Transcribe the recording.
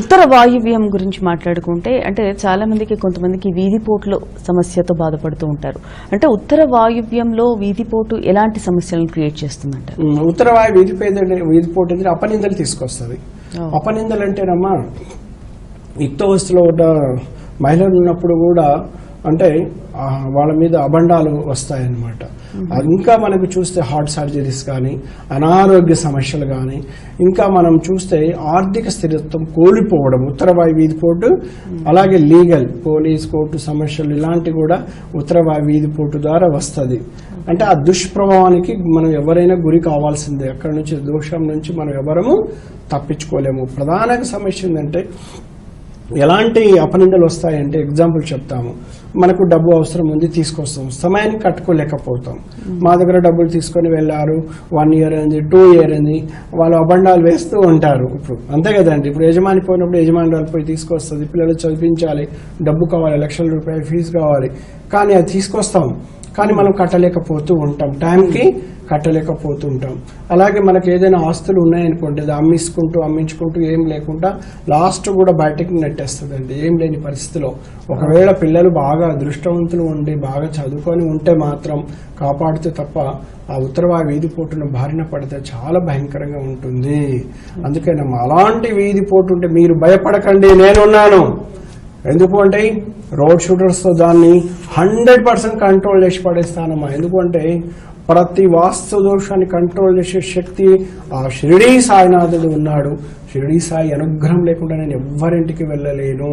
ఉత్తర వాయువ్యం గురించి మాట్లాడుకుంటే అంటే చాలా మందికి కొంతమందికి వీధిపోట్లు సమస్యతో బాధపడుతూ ఉంటారు. అంటే ఉత్తర వాయువ్యంలో వీధిపోటు ఎలాంటి సమస్యలను క్రియేట్ చేస్తుందంటారు? ఉమ్, ఉత్తర వాయు వీధిపోయింది వీధిపోటు అనేది అపనిందలు తీసుకొస్తుంది. అపనిందలు అంటేనమ్మా యుక్తవస్థలో ఉన్న మహిళలు ఉన్నప్పుడు కూడా అంటే వాళ్ళ మీద అబండాలు వస్తాయన్నమాట. ఇంకా మనకు చూస్తే హార్ట్ సర్జరీస్ కానీ అనారోగ్య సమస్యలు కానీ ఇంకా మనం చూస్తే ఆర్థిక స్థిరత్వం కోల్పోవడం ఉత్తర వాయు వీధిపోటు అలాగే లీగల్ పోలీస్ కోర్టు సమస్యలు ఇలాంటివి కూడా ఉత్తర వాయు వీధిపోటు ద్వారా వస్తుంది. అంటే ఆ దుష్ప్రభావానికి మనం ఎవరైనా గురి కావాల్సిందే. అక్కడ నుంచి దోషం నుంచి మనం ఎవరము తప్పించుకోలేము. ప్రధాన సమస్య ఏంటంటే ఎలాంటి అపనిందలు వస్తాయంటే ఎగ్జాంపుల్ చెప్తాము. మనకు డబ్బు అవసరం ఉంది తీసుకొస్తాం. సమయాన్ని కట్టుకోలేకపోతాం. మా దగ్గర డబ్బులు తీసుకొని వెళ్ళారు వన్ ఇయర్ అయింది టూ ఇయర్ అయింది వాళ్ళు అబండాలు వేస్తూ ఉంటారు. ఇప్పుడు అంతే కదండి. ఇప్పుడు యజమాని పోయినప్పుడు యజమాని వాళ్ళు పోయి తీసుకొస్తుంది పిల్లలు చదివించాలి డబ్బు కావాలి లక్షల రూపాయలు ఫీజు కావాలి. కానీ అది తీసుకొస్తాం. కానీ మనం కట్టలేకపోతూ ఉంటాం. టైంకి కట్టలేకపోతూ ఉంటాం. అలాగే మనకు ఏదైనా ఆస్తులు ఉన్నాయనుకోండి అది అమ్మించుకుంటూ అమ్మించుకుంటూ ఏం లేకుండా లాస్ట్ కూడా బయటకు నెట్టేస్తుందండి. ఏం లేని పరిస్థితిలో. ఒకవేళ పిల్లలు బాగా అదృష్టవంతులు ఉండి బాగా చదువుకొని ఉంటే మాత్రం కాపాడితే తప్ప ఆ ఉత్తరవా వీధి పోటును బారిన పడితే చాలా భయంకరంగా ఉంటుంది. అందుకే అలాంటి వీధి పోటు ఉంటే మీరు భయపడకండి. నేనున్నాను. ఎందుకు అంటే రోడ్ షూటర్స్తో దాన్ని హండ్రెడ్ పర్సెంట్ కంట్రోల్ చేసి పడేస్తానమ్మా ఎందుకంటే ప్రతి వాస్తు దోషాన్ని కంట్రోల్ చేసే శక్తి ఆ షిరిడీ సాయినాథుడు ఉన్నాడు. షిరిడీ సాయి అనుగ్రహం లేకుండా నేను ఎవ్వరింటికి వెళ్ళలేను.